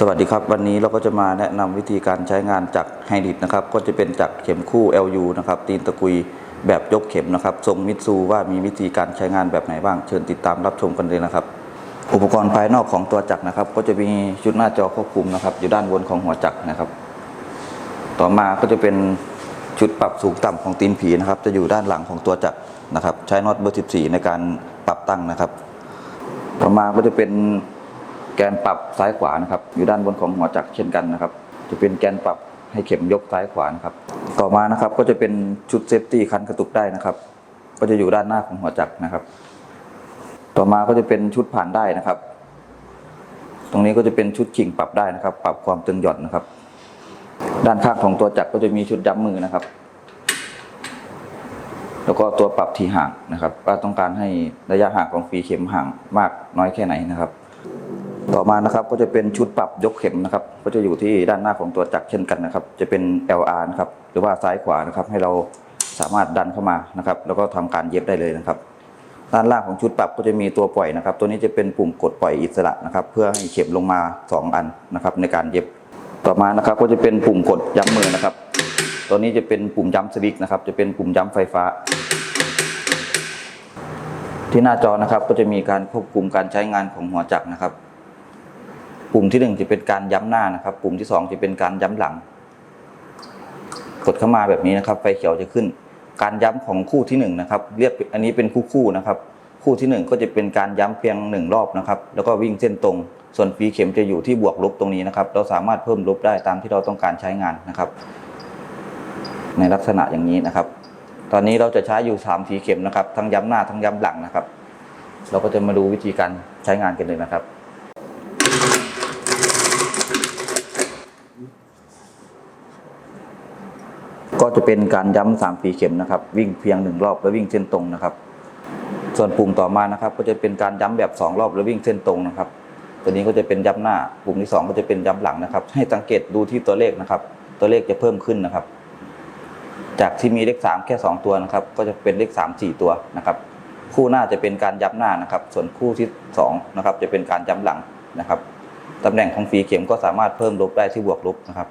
สวัสดีครับ วันนี้เราก็จะมาแนะนำวิธีการใช้งานจักรไฮดริดนะครับ ก็จะเป็นจักรเข็มคู่ LU นะครับ ตีนตะกุยแบบยกเข็มนะครับ ทรงมิตซูว่ามีวิธีการใช้งานแบบไหนบ้าง เชิญติดตามรับชมกันเลยนะครับ อุปกรณ์ภายนอกของตัวจักรนะครับ ก็จะมีชุดหน้าจอควบคุมนะครับ อยู่ด้านบนของหัวจักรนะครับ ต่อมาก็จะเป็นชุดปรับสูงต่ำของตีนผีนะครับ จะอยู่ด้านหลังของตัวจักรนะครับ ใช้น็อตเบอร์ 14 ในการปรับตั้งนะครับ ต่อมาก็จะเป็น แกนปรับซ้ายขวานะครับ อยู่ด้านบนของหัวจักรเช่นกันนะครับ จะเป็นแกนปรับให้เข็มยกซ้ายขวานะครับ ต่อมานะครับก็จะเป็นชุดเซฟตี้คันกระตุกได้นะครับ ก็จะอยู่ด้านหน้าของหัวจักรนะครับ ต่อมาก็จะเป็นชุดผ่านได้นะครับ ตรงนี้ก็จะเป็นชุดชิงปรับได้นะครับ ปรับความตึงหย่อนนะครับ ด้านข้างของตัวจักรก็จะมีชุดย้ำมือนะครับ แล้วก็ตัวปรับทีห่างนะครับ ว่าต้องการให้ระยะห่างของฝีเข็มห่างมากน้อยแค่ไหนนะครับ ต่อมานะครับก็จะเป็นชุดปรับยกเข็มนะครับ ก็จะอยู่ที่ด้านหน้าของตัวจักรเช่นกันนะครับ จะเป็น LR นะครับหรือว่าซ้ายขวานะครับ ให้เราสามารถดันเข้ามานะครับ แล้วก็ทำการเย็บได้เลยนะครับ ด้านล่างของชุดปรับก็จะมีตัวปล่อยนะครับ ตัวนี้จะเป็นปุ่มกดปล่อยอิสระนะครับ เพื่อให้เข็มลงมา 2 อันนะครับ ในการเย็บต่อมานะครับ ก็จะเป็นปุ่มกดย้ำมือนะครับ ตัวนี้จะเป็นปุ่มย้ำสวิกนะครับ จะเป็นปุ่มย้ำไฟฟ้าที่หน้าจอนะครับก็จะมีการควบคุมการใช้งานของหัวจักรนะครับ ปุ่มที่หนึ่งจะเป็นการย้ำหน้านะครับ ปุ่มที่สองจะเป็นการย้ำหลัง กดเข้ามาแบบนี้นะครับ ไฟเขียวจะขึ้น การย้ำของคู่ที่หนึ่งนะครับ เรียกอันนี้เป็นคู่คู่นะครับ คู่ที่หนึ่งก็จะเป็นการย้ำเพียงหนึ่งรอบนะครับ แล้วก็วิ่งเส้นตรง ส่วนฟีเข็มจะอยู่ที่บวกลบตรงนี้นะครับ เราสามารถเพิ่มลบได้ตามที่เราต้องการใช้งานนะครับ ในลักษณะอย่างนี้นะครับ ตอนนี้เราจะใช้อยู่3ฟีเข็มนะครับ ทั้งย้ำหน้าทั้งย้ำหลังนะครับ เราก็จะมาดูวิธีการใช้งานกันเลยนะครับ ก็จะเป็นการย้ำสามปีเข็มนะครับ วิ่งเพียงหนึ่งรอบแล้ววิ่งเส้นตรงนะครับ ส่วนปุ่มต่อมานะครับ ก็จะเป็นการย้ำแบบสองรอบแล้ววิ่งเส้นตรงนะครับ ตัวนี้ก็จะเป็นย้ำหน้า ปุ่มที่สองก็จะเป็นย้ำหลังนะครับ ให้สังเกตดูที่ตัวเลขนะครับ ตัวเลขจะเพิ่มขึ้นนะครับ จากที่มีเลขสามแค่สองตัวนะครับ ก็จะเป็นเลขสามสี่ตัวนะครับ คู่หน้าจะเป็นการย้ำหน้านะครับ ส่วนคู่ที่สองนะครับจะเป็นการย้ำหลังนะครับตำแหน่งของฝีเข็มก็สามารถเพิ่มลบได้ที่บวกลบนะครับ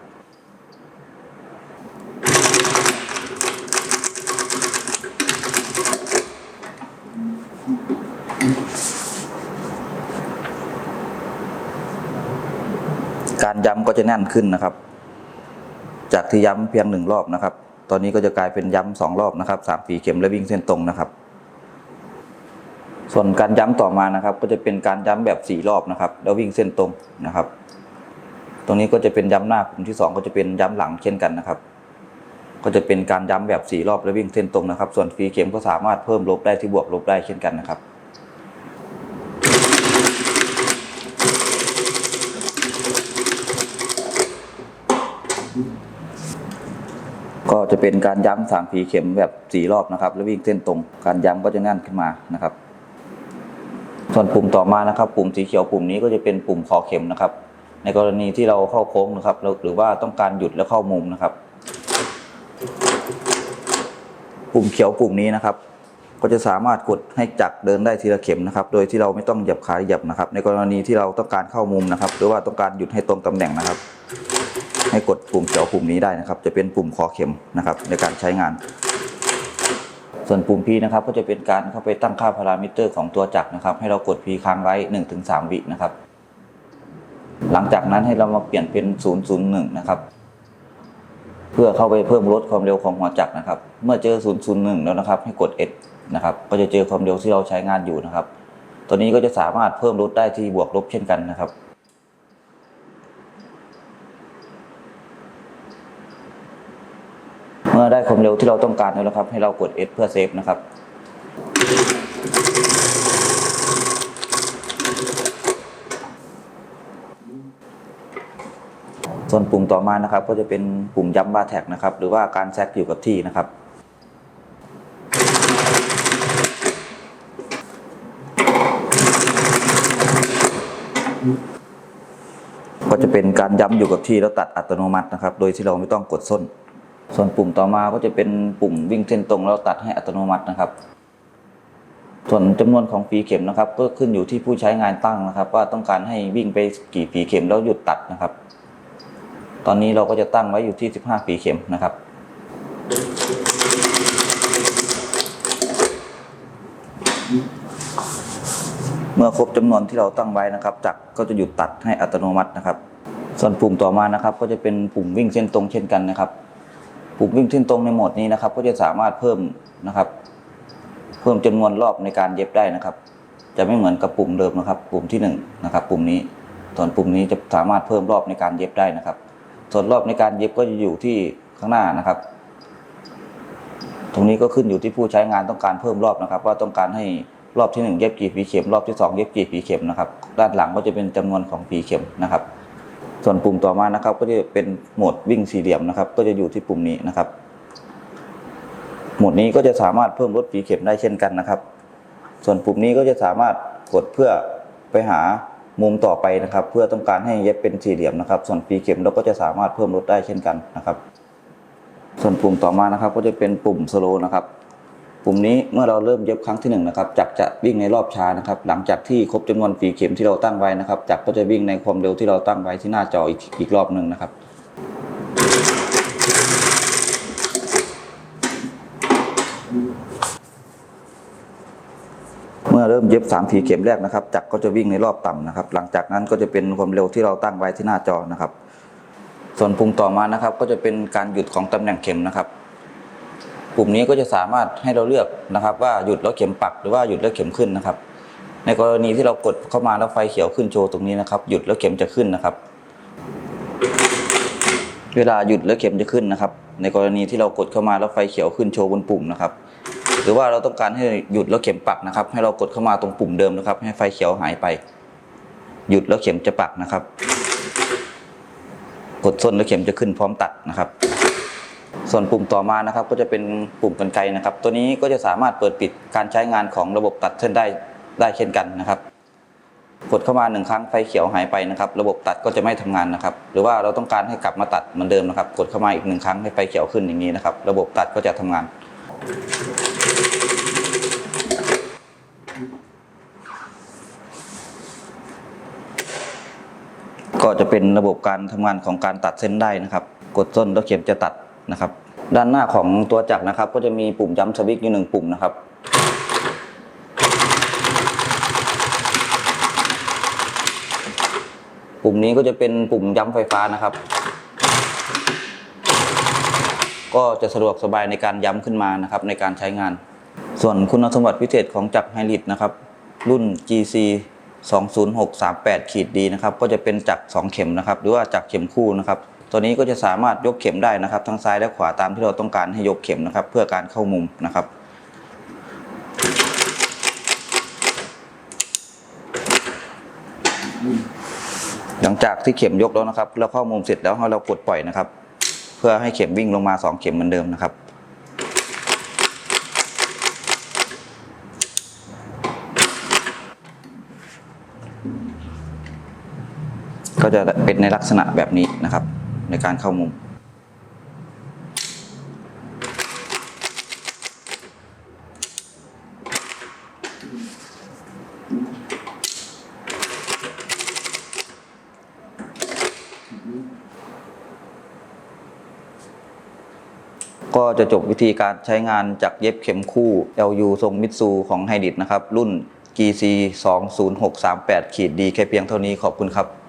การย้ำก็จะแน่นขึ้นนะครับ จากที่ย้ำเพียงหนึ่งรอบนะครับ ตอนนี้ก็จะกลายเป็นย้ำสองรอบนะครับสามฝีเข็มและวิ่งเส้นตรงนะครับ ส่วนการย้ำต่อมานะครับ ก็จะเป็นการย้ำแบบสี่รอบนะครับ แล้ววิ่งเส้นตรงนะครับ ตรงนี้ก็จะเป็นย้ำหน้ากลุ่มที่สองก็จะเป็นย้ำหลังเช่นกันนะครับ ก็จะเป็นการย้ำแบบสี่รอบแล้ววิ่งเส้นตรงนะครับ ส่วนฝีเข็มก็สามารถเพิ่มลบได้ที่บวกลบได้เช่นกันนะครับก็จะเป็นการย้ำสามผีเข็มแบบสี่รอบนะครับ แล้ววิ่งเส้นตรง การย้ำก็จะแน่นขึ้นมานะครับ ส่วนปุ่มต่อมานะครับ ปุ่มสีเขียวปุ่มนี้ก็จะเป็นปุ่มคอเข็มนะครับ ในกรณีที่เราเข้าโค้งนะครับหรือว่าต้องการหยุดแล้วเข้ามุมนะครับ ปุ่มเขียวปุ่มนี้นะครับ ก็จะสามารถกดให้จักรเดินได้ทีละเข็มนะครับ โดยที่เราไม่ต้องเหยียบขาเหยียบนะครับ ในกรณีที่เราต้องการเข้ามุมนะครับ หรือว่าต้องการหยุดให้ตรงตำแหน่งนะครับ ให้กดปุ่มเขียวปุ่มนี้ได้นะครับ จะเป็นปุ่มคอเข็มนะครับ ในการใช้งาน ส่วนปุ่ม P นะครับก็จะเป็นการเข้าไปตั้งค่าพารามิเตอร์ของตัวจักรนะครับ ให้เรากด P ค้างไว้ 1-3 วินะครับ หลังจากนั้นให้เรามาเปลี่ยนเป็น 001 นะครับ พื่อเข้าไปเพิ่มลดความเร็วของหัวจักรนะครับ เมื่อเจอ 001 แล้วนะครับ ให้กด S นะครับ ก็จะเจอความเร็วที่เราใช้งานอยู่นะครับ ตัวนี้ก็จะสามารถเพิ่มลดได้ที่บวกลบเช่นกันนะครับ เมื่อได้ความเร็วที่เราต้องการแล้วนะครับ ให้เรากด S เพื่อเซฟนะครับ ส่วนปุ่มต่อมานะครับ ก็จะเป็นปุ่มย้ำบาแท็กนะครับ หรือว่าการแซกอยู่กับที่นะครับ ก็จะเป็นการย้ำอยู่กับที่แล้วตัดอัตโนมัตินะครับ โดยที่เราไม่ต้องกดส้น ส่วนปุ่มต่อมาก็จะเป็นปุ่มวิ่งเส้นตรงแล้วตัดให้อัตโนมัตินะครับส่วนจำนวนของฝีเข็มนะครับ ก็ขึ้นอยู่ที่ผู้ใช้งานตั้งนะครับ ว่าต้องการให้วิ่งไปกี่ฝีเข็มแล้วหยุดตัดนะครับ ตอนนี้เราก็จะตั้งไว้อยู่ที่ 15ฝีเข็มนะครับ เมื่อครบจำนวนที่เราตั้งไว้นะครับ จักรก็จะหยุดตัดให้อัตโนมัตินะครับ ส่วนปุ่มต่อมานะครับ ก็จะเป็นปุ่มวิ่งเส้นตรงเช่นกันนะครับ ปุ่มวิ่งเส้นตรงในโหมดนี้นะครับ ก็จะสามารถเพิ่มนะครับ เพิ่มจำนวนรอบในการเย็บได้นะครับ จะไม่เหมือนกับปุ่มเดิมนะครับ ปุ่มที่หนึ่งนะครับ ปุ่มนี้ส่วนปุ่มนี้จะสามารถเพิ่มรอบในการเย็บได้นะครับ ส่วนรอบในการเย็บก็จะอยู่ที่ข้างหน้านะครับ ตรงนี้ก็ขึ้นอยู่ที่ผู้ใช้งานต้องการเพิ่มรอบนะครับ ว่าต้องการให้รอบที่หนึ่งเย็บกี่ฝีเข็มรอบที่สองเย็บกี่ฝีเข็มนะครับด้านหลังก็จะเป็นจำนวนของฝีเข็มนะครับ ส่วนปุ่มต่อมานะครับ ก็จะเป็นโหมดวิ่งสี่เหลี่ยมนะครับ ก็จะอยู่ที่ปุ่มนี้นะครับ โหมดนี้ก็จะสามารถเพิ่มลดฝีเข็มได้เช่นกันนะครับ ส่วนปุ่มนี้ก็จะสามารถกดเพื่อไปหา มุมต่อไปนะครับ เพื่อต้องการให้เย็บเป็นสี่เหลี่ยมนะครับ ส่วนฝีเข็มเราก็จะสามารถเพิ่มลดได้เช่นกันนะครับ ส่วนปุ่มต่อมานะครับ ก็จะเป็นปุ่มสโลนะครับปุ่มนี้เมื่อเราเริ่มเย็บครั้งที่หนึ่งนะครับจักรจะวิ่งในรอบช้านะครับ หลังจากที่ครบจำนวนฝีเข็มที่เราตั้งไว้นะครับจักรก็จะวิ่งในความเร็วที่เราตั้งไว้ที่หน้าจออีกอีกรอบหนึ่งนะครับ เมื่อเริ่มเย็บสามฝีเข็มแรกนะครับจักรก็จะวิ่งในรอบต่ำนะครับ หลังจากนั้นก็จะเป็นความเร็วที่เราตั้งไว้ที่หน้าจอนะครับ ส่วนปุ่มต่อมานะครับ ก็จะเป็นการหยุดของตำแหน่งเข็มนะครับ ปุ่มนี้ก็จะสามารถให้เราเลือกนะครับ ว่าหยุดแล้วเข็มปักหรือว่าหยุดแล้วเข็มขึ้นนะครับ ในกรณีที่เรากดเข้ามาแล้วไฟเขียวขึ้นโชว์ตรงนี้นะครับ หยุดแล้วเข็มจะขึ้นนะครับ เวลาหยุดแล้วเข็มจะขึ้นนะครับ ในกรณีที่เรากดเข้ามาแล้วไฟเขียวขึ้นโชว์บนปุ่มนะครับ รือว่าเราต้องการให้หยุดแล้วเข็มปักนะครับ ให้เรากดเข้ามาตรงปุ่มเดิมนะครับ ให้ไฟเขียวหายไป หยุดแล้วเข็มจะปักนะครับ กดส้นแล้วเข็มจะขึ้นพร้อมตัดนะครับ ส่วนปุ่มต่อมานะครับ ก็จะเป็นปุ่มกรรไกนะครับ ตัวนี้ก็จะสามารถเปิดปิดการใช้งานของระบบตัดเส้นได้ได้เช่นกันนะครับ กดเข้ามาหนึ่งครั้งไฟเขียวหายไปนะครับ ระบบตัดก็จะไม่ทำงานนะครับ หรือว่าเราต้องการให้กลับมาตัดเหมือนเดิมนะครับ กดเข้ามาอีกหนึ่งครั้งให้ไฟเขียวขึ้นอย่างนี้นะครับ ระบบตัดก็จะทำงาน ก็จะเป็นระบบการทำงานของการตัดเส้นได้นะครับ กดส้นแล้วเข็มจะตัดนะครับ ด้านหน้าของตัวจักรนะครับ ก็จะมีปุ่มย้ำสวิตช์อยู่หนึ่งปุ่มนะครับปุ่มนี้ก็จะเป็นปุ่มย้ำไฟฟ้านะครับ ก็จะสะดวกสบายในการย้ำขึ้นมานะครับในการใช้งาน ส่วนคุณสมบัติพิเศษของจักรไฮริดนะครับ รุ่น GC 20638ขีดดีนะครับก็จะเป็นจักร2เข็มนะครับหรือว่าจักรเข็มคู่นะครับตัวนี้ก็จะสามารถยกเข็มได้นะครับ ทั้งซ้ายและขวาตามที่เราต้องการให้ยกเข็มนะครับ เพื่อการเข้ามุมนะครับหลังจากที่เข็มยกแล้วนะครับเราเข้ามุมเสร็จแล้วให้เรากดปล่อยนะครับ เพื่อให้เข็มวิ่งลงมาสองเข็มเหมือนเดิมนะครับ ก็จะเป็นในลักษณะแบบนี้นะครับ ในการเข้ามุม ก็จะจบวิธีการใช้งานจากเย็บเข็มคู่ LU ทรงมิตซูของไฮดิดนะครับ รุ่น GC 20638ขีดดีแค่เพียงเท่านี้ขอบคุณครับ